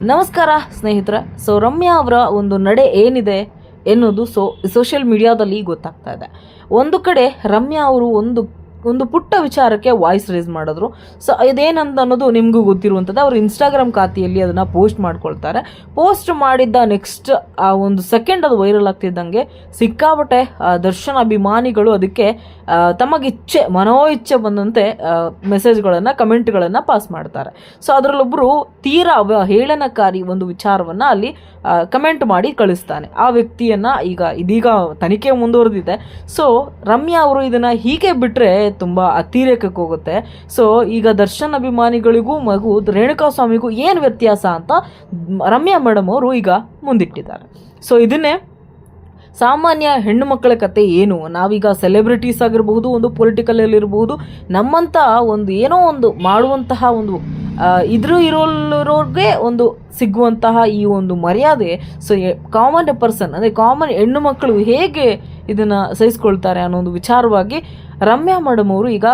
ನಮಸ್ಕಾರ, ಸ್ನೇಹಿತರೆ. ಸೊ ರಮ್ಯಾ ಅವರ ಒಂದು ನಡೆ ಏನಿದೆ ಎನ್ನುವುದು ಸೊ ಸೋಷಿಯಲ್ ಮೀಡಿಯಾದಲ್ಲಿ ಗೊತ್ತಾಗ್ತಾ ಇದೆ. ಒಂದು ಕಡೆ ರಮ್ಯಾ ಅವರು ಒಂದು ಒಂದು ಪುಟ್ಟ ವಿಚಾರಕ್ಕೆ ವಾಯ್ಸ್ ರೇಸ್ ಮಾಡಿದ್ರು. ಸೊ ಇದೇನಂತ ಅನ್ನೋದು ನಿಮಗೂ ಗೊತ್ತಿರುವಂಥದ್ದು. ಅವರು ಇನ್ಸ್ಟಾಗ್ರಾಮ್ ಖಾತೆಯಲ್ಲಿ ಅದನ್ನು ಪೋಸ್ಟ್ ಮಾಡ್ಕೊಳ್ತಾರೆ. ಪೋಸ್ಟ್ ಮಾಡಿದ್ದ ನೆಕ್ಸ್ಟ್ ಆ ಒಂದು ಸೆಕೆಂಡ್ ಅದು ವೈರಲ್ ಆಗ್ತಿದ್ದಂಗೆ ಸಿಕ್ಕಾಪಟ್ಟೆ ದರ್ಶನ ಅಭಿಮಾನಿಗಳು ಅದಕ್ಕೆ ತಮಗಿಚ್ಛೆ ಮನೋ ಇಚ್ಛೆ ಬಂದಂತೆ ಮೆಸೇಜ್ಗಳನ್ನು ಕಮೆಂಟ್ಗಳನ್ನು ಪಾಸ್ ಮಾಡ್ತಾರೆ. ಸೊ ಅದರಲ್ಲೊಬ್ಬರು ತೀರಾ ಹೇಳನಕಾರಿ ಒಂದು ವಿಚಾರವನ್ನು ಅಲ್ಲಿ ಕಮೆಂಟ್ ಮಾಡಿ ಕಳಿಸ್ತಾನೆ. ಆ ವ್ಯಕ್ತಿಯನ್ನು ಈಗ ಇದೀಗ ತನಿಖೆ ಮುಂದುವರೆದಿದೆ. ಸೊ ರಮ್ಯಾ ಅವರು ಇದನ್ನು ಹೀಗೆ ಬಿಟ್ಟರೆ ತುಂಬ ಅತಿರೇಕಕ್ಕೆ ಹೋಗುತ್ತೆ. ಸೊ ಈಗ ದರ್ಶನ್ ಅಭಿಮಾನಿಗಳಿಗೂ ಮಗು ರೇಣುಕಾ ಸ್ವಾಮಿಗೂ ಏನು ವ್ಯತ್ಯಾಸ ಅಂತ ರಮ್ಯಾ ಮೇಡಮ್ ಅವರು ಈಗ ಮುಂದಿಟ್ಟಿದ್ದಾರೆ. ಸೊ ಇದನ್ನೇ ಸಾಮಾನ್ಯ ಹೆಣ್ಣು ಮಕ್ಕಳ ಕತೆ ಏನು? ನಾವೀಗ ಸೆಲೆಬ್ರಿಟೀಸ್ ಆಗಿರಬಹುದು, ಒಂದು ಪೊಲಿಟಿಕಲಲ್ಲಿ ಇರಬಹುದು ನಮ್ಮಂಥ ಒಂದು ಏನೋ ಒಂದು ಮಾಡುವಂತಹ ಒಂದು ಇದ್ರೂ ಇರೋರಿಗೆ ಒಂದು ಸಿಗುವಂತಹ ಈ ಒಂದು ಮರ್ಯಾದೆ. ಸೊ ಕಾಮನ್ ಪರ್ಸನ್ ಅಂದರೆ ಕಾಮನ್ ಹೆಣ್ಣು ಮಕ್ಕಳು ಹೇಗೆ ಇದನ್ನು ಸಹಿಸ್ಕೊಳ್ತಾರೆ ಅನ್ನೋ ಒಂದು ವಿಚಾರವಾಗಿ ರಮ್ಯಾ ಮೇಡಮ್ ಈಗ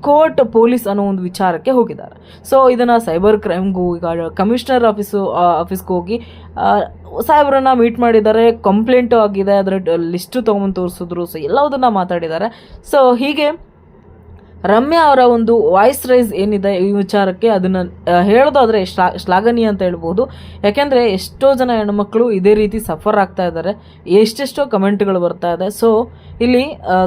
ಕೋರ್ಟ್ ಪೊಲೀಸ್ ಅನ್ನೋ ಒಂದು ವಿಚಾರಕ್ಕೆ ಹೋಗಿದ್ದಾರೆ. ಸೊ ಇದನ್ನು ಸೈಬರ್ ಕ್ರೈಮ್ಗೂ, ಈಗ ಕಮಿಷನರ್ ಆಫೀಸು ಆಫೀಸ್ಗೆ ಹೋಗಿ ಸಾಹೇಬ್ರನ್ನ ಮೀಟ್ ಮಾಡಿದ್ದಾರೆ, ಕಂಪ್ಲೇಂಟು ಆಗಿದೆ, ಅದರ ಲಿಸ್ಟು ತೊಗೊಂಬಂದು ತೋರಿಸಿದ್ರು ಸೊ ಎಲ್ಲವುದನ್ನು ಮಾತಾಡಿದ್ದಾರೆ. ಸೊ ಹೀಗೆ ರಮ್ಯಾ ಅವರ ಒಂದು ವಾಯ್ಸ್ ರೈಸ್ ಏನಿದೆ ಈ ವಿಚಾರಕ್ಕೆ ಅದನ್ನು ಹೇಳೋದಾದರೆ ಶ್ಲಾ, ಶ್ಲಾಘನೀಯ ಅಂತ ಹೇಳ್ಬೋದು. ಯಾಕೆಂದರೆ ಎಷ್ಟೋ ಜನ ಹೆಣ್ಮಕ್ಳು ಇದೇ ರೀತಿ ಸಫರ್ ಆಗ್ತಾ ಇದ್ದಾರೆ. ಎಷ್ಟೆಷ್ಟೋ ಕಮೆಂಟ್ಗಳು ಬರ್ತಾ ಇದೆ. ಸೊ ಇಲ್ಲಿ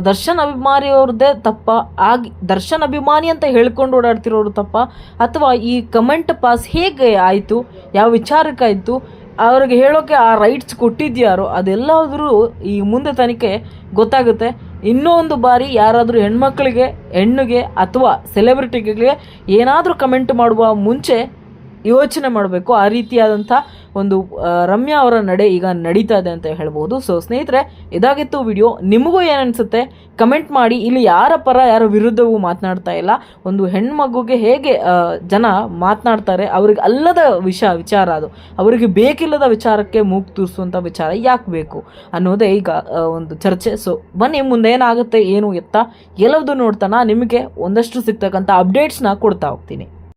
ದರ್ಶನ್ ಅಭಿಮಾನಿ ಅವ್ರದ್ದೇ ತಪ್ಪ. ಆಗಿ, ದರ್ಶನ್ ಅಭಿಮಾನಿ ಅಂತ ಹೇಳ್ಕೊಂಡು ಓಡಾಡ್ತಿರೋರು ತಪ್ಪ. ಅಥವಾ ಈ ಕಮೆಂಟ್ ಪಾಸ್ ಹೇಗೆ ಆಯಿತು? ಯಾವ ವಿಚಾರಕ್ಕಾಯಿತು? ಅವ್ರಿಗೆ ಹೇಳೋಕ್ಕೆ ಆ ರೈಟ್ಸ್ ಕೊಟ್ಟಿದ್ಯಾರೋ ಅದೆಲ್ಲಾದರೂ ಈ ಮುಂದೆ ತನಿಖೆ ಗೊತ್ತಾಗುತ್ತೆ. ಇನ್ನೊಂದು ಬಾರಿ ಯಾರಾದರೂ ಹೆಣ್ಮಕ್ಳಿಗೆ, ಹೆಣ್ಣಿಗೆ ಅಥವಾ ಸೆಲೆಬ್ರಿಟಿಗಳಿಗೆ ಏನಾದರೂ ಕಮೆಂಟ್ ಮಾಡುವ ಮುಂಚೆ ಯೋಚನೆ ಮಾಡಬೇಕು. ಆ ರೀತಿಯಾದಂಥ ಒಂದು ರಮ್ಯಾ ಅವರ ನಡೆ ಈಗ ನಡೀತಾ ಇದೆ ಅಂತ ಹೇಳ್ಬೋದು. ಸೊ ಸ್ನೇಹಿತರೆ, ಇದಾಗಿತ್ತು ವಿಡಿಯೋ. ನಿಮಗೂ ಏನನಿಸುತ್ತೆ? ಕಮೆಂಟ್ ಮಾಡಿ. ಇಲ್ಲಿ ಯಾರ ಪರ, ಯಾರ ವಿರುದ್ಧವೂ ಮಾತನಾಡ್ತಾ ಇಲ್ಲ. ಒಂದು ಹೆಣ್ಮಗುಗೆ ಹೇಗೆ ಜನ ಮಾತನಾಡ್ತಾರೆ, ಅವ್ರಿಗೆ ಅಲ್ಲದ ವಿಷಯ ವಿಚಾರ ಅದು. ಅವರಿಗೆ ಬೇಕಿಲ್ಲದ ವಿಚಾರಕ್ಕೆ ಮೂಗು ತೂರಿಸುವಂಥ ವಿಚಾರ ಯಾಕೆ ಬೇಕು ಅನ್ನೋದೇ ಈಗ ಒಂದು ಚರ್ಚೆ. ಸೊ ಬನ್ನಿ ಮುಂದೆ ಏನಾಗುತ್ತೆ ಏನು ಎತ್ತ ಎಲ್ಲದೂ ನೋಡ್ತಾನ. ನಿಮಗೆ ಒಂದಷ್ಟು ಸಿಗ್ತಕ್ಕಂಥ ಅಪ್ಡೇಟ್ಸ್ನ ಕೊಡ್ತಾ ಹೋಗ್ತೀನಿ.